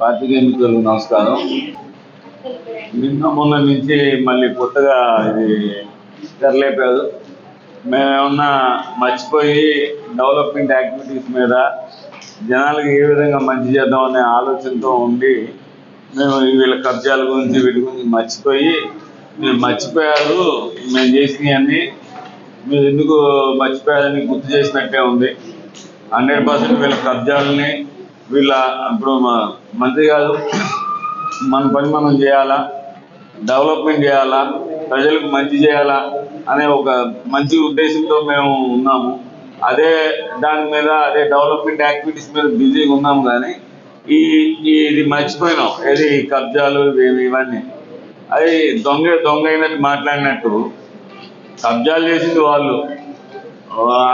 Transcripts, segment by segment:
పార్టీకి మిత్రులకు నమస్కారం. నిన్న మొన్న నుంచి మళ్ళీ కొత్తగా ఇది తెరలేపారు మేమేమన్నా మర్చిపోయి డెవలప్మెంట్ యాక్టివిటీస్ మీద జనాలకు ఏ విధంగా మంచి చేద్దాం అనే ఆలోచనతో ఉండి మేము వీళ్ళ కబ్జాల గురించి వీటి గురించి మర్చిపోయి మీరు మర్చిపోయారు మేము చేసినవన్నీ మీరు ఎందుకు మర్చిపోయారని గుర్తు చేసినట్టే ఉంది. హండ్రెడ్ పర్సెంట్ వీళ్ళ కబ్జాలని వీళ్ళ ఇప్పుడు మా మంత్రి గారు మన పని మనం చేయాలా? డెవలప్మెంట్ చేయాలా? ప్రజలకు మంచి చేయాలా? అనే ఒక మంచి ఉద్దేశంతో మేము ఉన్నాము. అదే దాని మీద అదే డెవలప్మెంట్ యాక్టివిటీస్ మీద బిజీగా ఉన్నాము కానీ ఈ ఇది మర్చిపోయినాం. ఏది కబ్జాలు ఇవన్నీ. అది దొంగ దొంగ అయినట్టు మాట్లాడినట్టు కబ్జాలు చేసింది వాళ్ళు.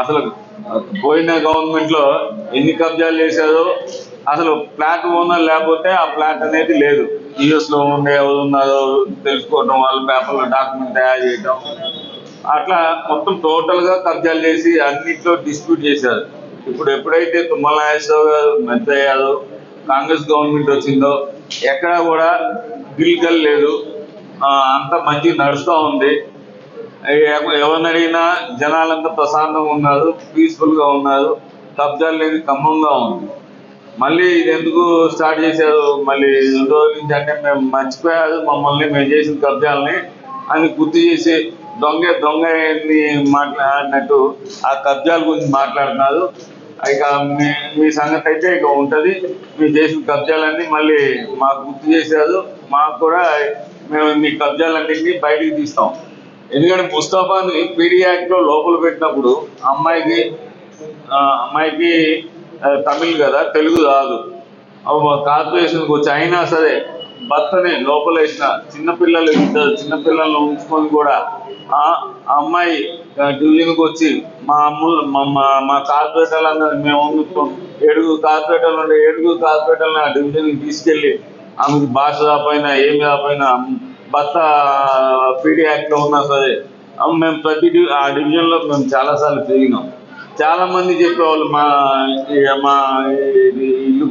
అసలు పోయిన గవర్నమెంట్లో ఎన్ని కబ్జాలు చేశారో అసలు ఫ్లాట్ ఓనర్ లేకపోతే ఆ ఫ్లాట్ అనేది లేదు. యుఎస్లో ఉండే ఎవరు ఉన్నారో తెలుసుకోవడం వాళ్ళ పేపర్లో డాక్యుమెంట్ తయారు చేయడం అట్లా మొత్తం టోటల్గా కబ్జాలు చేసి అన్నిట్లో డిస్ప్యూట్ చేశారు. ఇప్పుడు ఎప్పుడైతే తుమ్మల నాగేశ్వరరావు గారు మంత్రి అయ్యారో కాంగ్రెస్ గవర్నమెంట్ వచ్చిందో ఎక్కడా కూడా గిల్గల్ లేదు. అంత మంచి మంచిగా నడుస్తూ ఉంది. ఎవరిని అడిగినా జనాలంతా ప్రశాంతంగా ఉన్నారు పీస్ఫుల్గా ఉన్నారు. కబ్జాలు లేని ఖమ్మంగా ఉంది. మళ్ళీ ఇది ఎందుకు స్టార్ట్ చేశారు? మళ్ళీ రెండు రోజుల నుంచి అంటే మేము మర్చిపోయారు. మమ్మల్ని మేము చేసిన కబ్జాలని అని గుర్తు చేసి దొంగ దొంగ మాట్లాడినట్టు ఆ కబ్జాల గురించి మాట్లాడుతున్నారు. ఇక మీ మీ సంగతి అయితే ఇక ఉంటుంది. మీరు చేసిన కబ్జాలన్నీ మళ్ళీ మాకు గుర్తు చేశారు. మాకు కూడా మేము మీ కబ్జాలన్నింటినీ బయటికి తీస్తాం. ఎందుకంటే ముస్తాఫాని పీడీ యాక్ట్లో లోపల పెట్టినప్పుడు అమ్మాయికి అమ్మాయికి తమిళ్ కదా తెలుగు రాదు. కార్పొరేషన్కి వచ్చి అయినా సరే భర్తని లోపల వేసిన చిన్నపిల్లలు ఇద్దరు చిన్నపిల్లలను ఉంచుకొని కూడా ఆ అమ్మాయి డివిజన్కి వచ్చి మా అమ్ములు మా మా- కార్పొరేటర్లు అందరూ మేము ఉంచుతాం. ఏడుగురు కార్పొరేటర్లు ఉండే ఏడుగురు కార్పొరేటర్లను ఆ డివిజన్కి తీసుకెళ్ళి ఆమెకి భాష రాపోయినా ఏమి రాపోయినా భర్త పీడీ యాక్ట్లో ఉన్నా సరే మేము ప్రతి ఆ డివిజన్లో మేము చాలా సార్లు తిరిగినాం. చాలా మంది చెప్పేవాళ్ళు మా మా ఇల్లు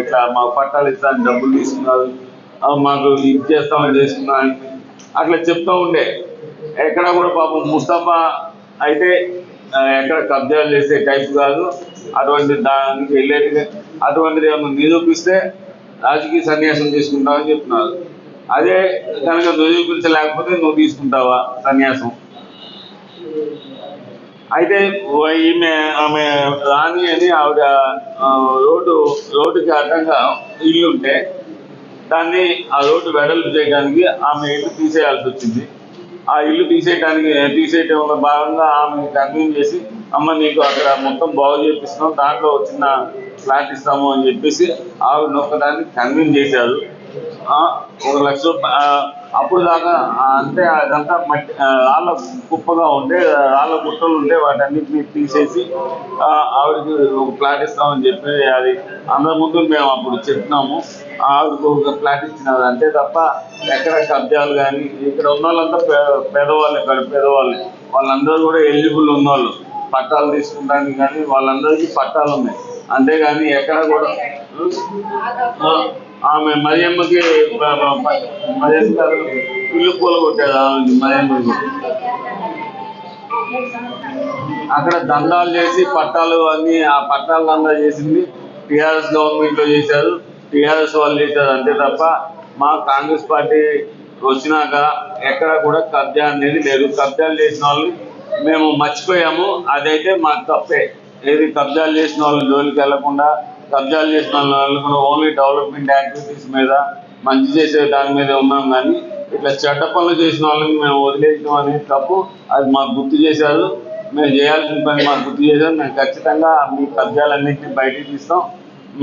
ఇట్లా మా పట్టాలు ఇస్తాను డబ్బులు తీసుకున్నారు. మాకు ఇది చేస్తామని చేసుకున్నా అని అట్లా చెప్తా ఉండే. ఎక్కడ కూడా పాపం ముస్తఫా అయితే ఎక్కడ కబ్జాలు చేసే టైప్ కాదు. అటువంటి దానికి వెళ్ళేది అటువంటిది ఏమన్నా నిరూపిస్తే రాజకీయ సన్యాసం తీసుకుంటామని చెప్తున్నారు అదే కనుక నిరూపించలేకపోతే నువ్వు తీసుకుంటావా? సన్యాసం. అయితే ఈమె ఆమె రాణి అని ఆవిడ రోడ్డు రోడ్డుకి అడ్డంగా ఇల్లు ఉంటే దాన్ని ఆ రోడ్డు వెడల్పు చేయడానికి ఆమె ఇల్లు తీసేయాల్సి వచ్చింది. ఆ ఇల్లు తీసేయడానికి తీసేయటంలో భాగంగా ఆమె కన్వీన్ చేసి అమ్మ నీకు అక్కడ మొత్తం బాగు చేపిస్తున్నాం దాంట్లో వచ్చిన చిన్న ఫ్లాట్ ఇస్తాము అని చెప్పేసి ఆవిడ నొక్కదాన్ని కన్వీన్ చేశారు. ఒక లక్ష రూపాయ అప్పుడు దాకా అంటే అదంతా మట్టి రాళ్ళ కుప్పగా ఉంటే రాళ్ళ గుట్టలు ఉంటే వాటన్నిటిని తీసేసి ఆవిడకి ఒక ప్లాట్ ఇస్తామని చెప్పి అది అందరి ముందు మేము అప్పుడు చెప్పినాము. ఆవిడకు ఒక ప్లాట్ ఇచ్చినది అంతే తప్ప ఎక్కడ కబ్జాలు కానీ ఇక్కడ ఉన్న వాళ్ళంతా పే- పేదవాళ్ళే ఇక్కడ పేదవాళ్ళే. వాళ్ళందరూ కూడా ఎలిజిబుల్ ఉన్నవాళ్ళు పట్టాలు తీసుకుంటానికి కానీ వాళ్ళందరికీ పట్టాలు ఉన్నాయి. అంతేగాని ఎక్కడ కూడా ఆమె మరియమ్మకి మరియమ్మ గారు ఇల్లు పూల ఆమె మరియమ్మకి. అక్కడ దందాలు చేసి పట్టాలు అన్ని ఆ పట్టాలు దందా చేసింది టిఆర్ఎస్ గవర్నమెంట్లో చేశారు. టిఆర్ఎస్ వాళ్ళు చేశారు అంతే తప్ప మా కాంగ్రెస్ పార్టీ వచ్చినాక ఎక్కడ కూడా కబ్జా అనేది లేదు. కబ్జాలు చేసిన వాళ్ళు మేము మర్చిపోయాము. అదైతే మాకు తప్పే. ఏది కబ్జాలు చేసిన వాళ్ళు జోలికి వెళ్ళకుండా కబ్జాలు చేసిన వాళ్ళు కూడా ఓన్లీ డెవలప్మెంట్ యాక్టివిటీస్ మీద మంచి చేసే దాని మీద ఉన్నాం కానీ ఇట్లా చెడ్డ పనులు చేసిన వాళ్ళని మేము వదిలేయడం అనేది తప్పు. అది మాకు గుర్తు చేశారు. మేము చేయాల్సిన పని మాకు గుర్తు చేశారు. మేము ఖచ్చితంగా మీ కబ్జాలన్నింటినీ బయటికి తీస్తాం.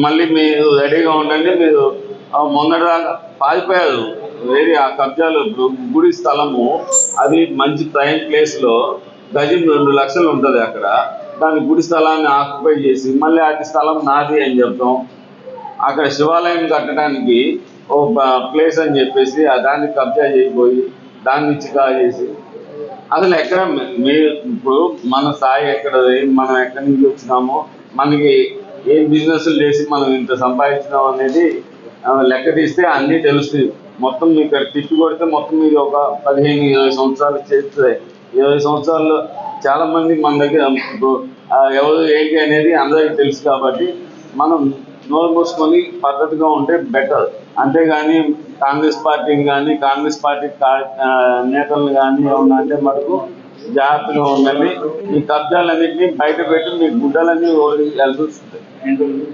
మళ్ళీ మీరు రెడీగా ఉండండి. మీరు మొన్నటి దాకా పారిపోయారు. వేరే ఆ కబ్జాలు ఇప్పుడు గుడి స్థలము అది మంచి ప్రైమ్ ప్లేస్లో గజం రెండు లక్షలు ఉంటుంది అక్కడ. దాని గుడి స్థలాన్ని ఆక్యుపై చేసి మళ్ళీ అది స్థలం నాది అని చెప్తాం. అక్కడ శివాలయం కట్టడానికి ఓ ప్లేస్ అని చెప్పేసి ఆ దాన్ని కబ్జా చేయబోయి దాన్ని చికా చేసి. అసలు ఎక్కడ మీ- మీరు ఇప్పుడు మన స్థాయి ఎక్కడ మనం ఎక్కడి నుంచి వచ్చినామో? మనకి ఏ బిజినెస్లు చేసి మనం ఇంత సంపాదించినాం అనేది లెక్క తీస్తే అన్నీ తెలుస్తుంది మొత్తం మీకు ఇక్కడ తిప్పి కొడితే మొత్తం మీరు ఒక పదిహేను ఇరవై సంవత్సరాలు చేస్తుంది ఇరవై సంవత్సరాల్లో చాలా మంది మన దగ్గర ఎవరు ఏంటి అనేది అందరికీ తెలుసు కాబట్టి మనం నోరు మూసుకొని పద్ధతిగా ఉంటే బెటర్. అంతేగాని కాంగ్రెస్ పార్టీని కానీ కాంగ్రెస్ పార్టీ కా- నేతలను కానీ ఏమన్నా అంటే జాగ్రత్తగా ఉండాలి ఈ కబ్జాలన్నింటినీ బయట పెట్టి మీ గుడ్డలన్నీ వెళ్తూ వెళ్తుంది